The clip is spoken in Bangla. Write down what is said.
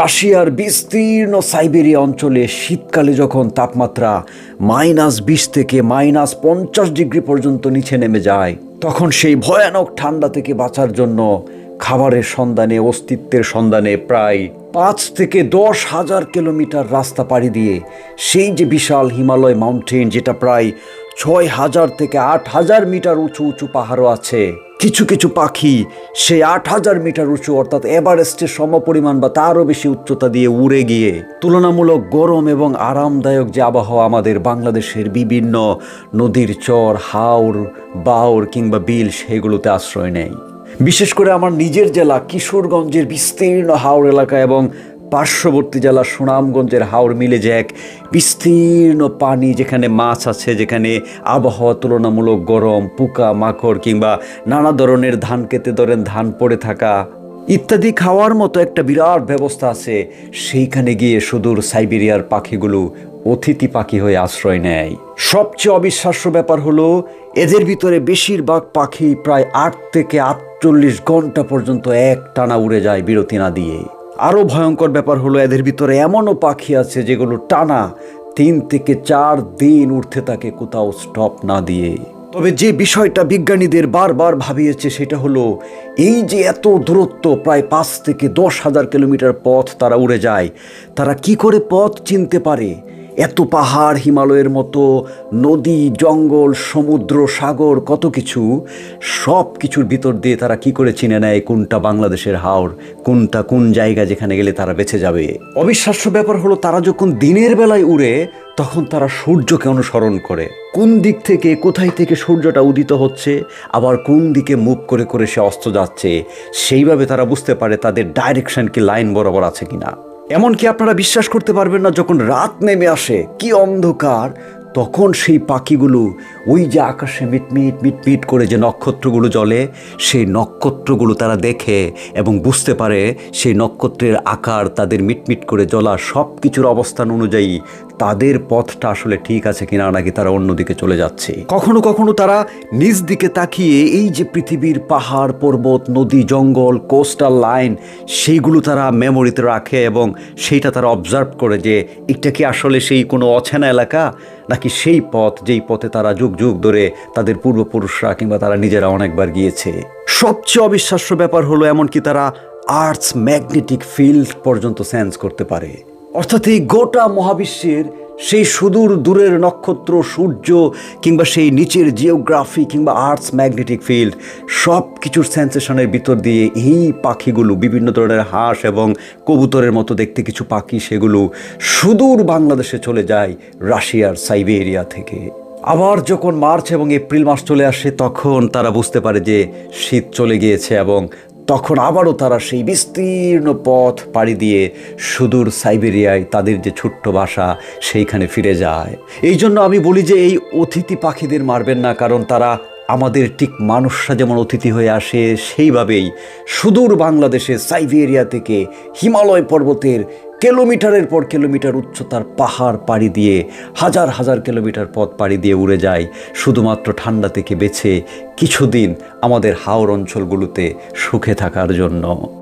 রাশিয়ার বিস্তীর্ণ সাইবেরিয়া অঞ্চলে শীতকালে যখন তাপমাত্রা মাইনাস বিশ থেকে মাইনাস পঞ্চাশ ডিগ্রি পর্যন্ত নিচে নেমে যায়, তখন সেই ভয়ানক ঠান্ডা থেকে বাঁচার জন্য খাবারের সন্ধানে, অস্তিত্বের সন্ধানে প্রায় পাঁচ থেকে দশ হাজার কিলোমিটার রাস্তা পাড়ি দিয়ে সেই যে বিশাল হিমালয় মাউন্টেন, যেটা প্রায় ছয় হাজার থেকে আট হাজার মিটার উঁচু উঁচু পাহাড়ও আছে কিছু কিছু পাখি সেই আট হাজার মিটার উঁচু অর্থাৎ এভারেস্টের সমপরিমাণ বা তারও বেশি উচ্চতা দিয়ে উড়ে গিয়ে তুলনামূলক গরম এবং আরামদায়ক যে আবহাওয়া আমাদের বাংলাদেশের বিভিন্ন নদীর চর, হাওর বাওর কিংবা বিল সেগুলোতে আশ্রয় নেয়। বিশেষ করে আমার নিজের জেলা কিশোরগঞ্জের বিস্তীর্ণ হাওড় এলাকা এবং পার্শ্ববর্তী জেলা সুনামগঞ্জের হাওড় মিলে যে এক বিস্তীর্ণ পানি যেখানে মাছ আছে, যেখানে আবহাওয়া তুলনামূলক গরম, পোকা, মাকড় কিংবা নানা ধরনের ধান খেতে ধরেন, ধান পড়ে থাকা ইত্যাদি খাওয়ার মতো একটা বিরাট ব্যবস্থা আছে। সেইখানে গিয়ে সুদূর সাইবেরিয়ার পাখিগুলো অতিথি পাখি হয়ে আশ্রয় নেয়। সবচেয়ে অবিশ্বাস্য ব্যাপার হলো, এদের ভিতরে বেশিরভাগ পাখি প্রায় আট থেকে আটচল্লিশ ঘণ্টা পর্যন্ত এক টানা উড়ে যায় বিরতি না দিয়ে। আরও ভয়ঙ্কর ব্যাপার হলো এদের ভিতরে এমনও পাখি আছে যেগুলো টানা তিন থেকে চার দিন উঠতে থাকে কোথাও স্টপ না দিয়ে। তবে যে বিষয়টা বিজ্ঞানীদের বারবার ভাবিয়েছে সেটা হলো, এই যে এত দূরত্ব, প্রায় পাঁচ থেকে দশ হাজার কিলোমিটার পথ তারা উড়ে যায়, তারা কি করে পথ চিনতে পারে? এত পাহাড় হিমালয়ের মতো, নদী, জঙ্গল, সমুদ্র, সাগর, কত কিছু, সব কিছুর ভিতর দিয়ে তারা কি করে চিনে নেয় কোনটা বাংলাদেশের হাওড় কোনটা কোন জায়গা যেখানে গেলে তারা বেঁচে যাবে? অবিশ্বাস্য ব্যাপার হলো তারা যখন দিনের বেলায় উড়ে, তখন তারা সূর্যকে অনুসরণ করে। কোন দিক থেকে, কোথায় থেকে সূর্যটা উদিত হচ্ছে, আবার কোন দিকে মুভ করে করে সে অস্ত যাচ্ছে, সেইভাবে তারা বুঝতে পারে তাদের ডাইরেকশন কি লাইন বরাবর আছে কিনা। এমনকি আপনারা বিশ্বাস করতে পারবেন না, যখন রাত নেমে আসে, কি অন্ধকার, তখন সেই পাখিগুলো ওই যে আকাশে মিটমিট মিটমিট করে যে নক্ষত্রগুলো জ্বলে, সেই নক্ষত্রগুলো তারা দেখে এবং বুঝতে পারে সেই নক্ষত্রের আকার, তাদের মিটমিট করে জ্বলা সব কিছুর অবস্থান অনুযায়ী তাদের পথটা আসলে ঠিক আছে কিনা নাকি তারা অন্যদিকে চলে যাচ্ছে। কখনো কখনো তারা নিজ দিকে তাকিয়ে এই যে পৃথিবীর পাহাড়, পর্বত, নদী, জঙ্গল, কোস্টাল লাইন, সেইগুলো তারা মেমোরিতে রাখে এবং সেইটা তারা অবজার্ভ করে যে এটা কি আসলে সেই কোনো অচেনা এলাকা নাকি সেই পথ, যেই পথে তারা যুগ যুগ ধরে তাদের পূর্বপুরুষরা কিংবা তারা নিজেরা অনেকবার গিয়েছে। সবচেয়ে অবিশ্বাস্য ব্যাপার হলো এমনকি তারা আর্টস ম্যাগনেটিক ফিল্ড পর্যন্ত সেন্স করতে পারে। অর্থাৎ এই গোটা মহাবিশ্বের সেই সুদূর দূরের নক্ষত্র, সূর্য কিংবা সেই নিচের জিওগ্রাফি কিংবা আর্টস ম্যাগনেটিক ফিল্ড সব কিছুর সেন্সেশনের ভিতর দিয়ে এই পাখিগুলো, বিভিন্ন ধরনের হাঁস এবং কবুতরের মতো দেখতে কিছু পাখি, সেগুলো সুদূর বাংলাদেশে চলে যায় রাশিয়ার সাইবেরিয়া থেকে। আবার যখন মার্চ এবং এপ্রিল মাস চলে আসে, তখন তারা বুঝতে পারে যে শীত চলে গিয়েছে এবং তখন আবারও তারা সেই বিস্তীর্ণ পথ পাড়ি দিয়ে সুদূর সাইবেরিয়ায় তাদের যে ছোট্ট বাসা সেইখানে ফিরে যায়। এই জন্য আমি বলি যে এই অতিথি পাখিদের মারবেন না, কারণ তারা আমাদের ঠিক মানুষরা যেমন অতিথি হয়ে আসে, সেইভাবেই সুদূর বাংলাদেশে সাইবেরিয়া থেকে হিমালয় পর্বতের কিলোমিটারের পর কিলোমিটার উচ্চতার পাহাড় পাড়ি দিয়ে, হাজার হাজার কিলোমিটার পথ পাড়ি দিয়ে উড়ে যায়। শুধুমাত্র ঠান্ডা থেকে বেছে কিছুদিন আমাদের হাওর অঞ্চলগুলোতে সুখে থাকার জন্য।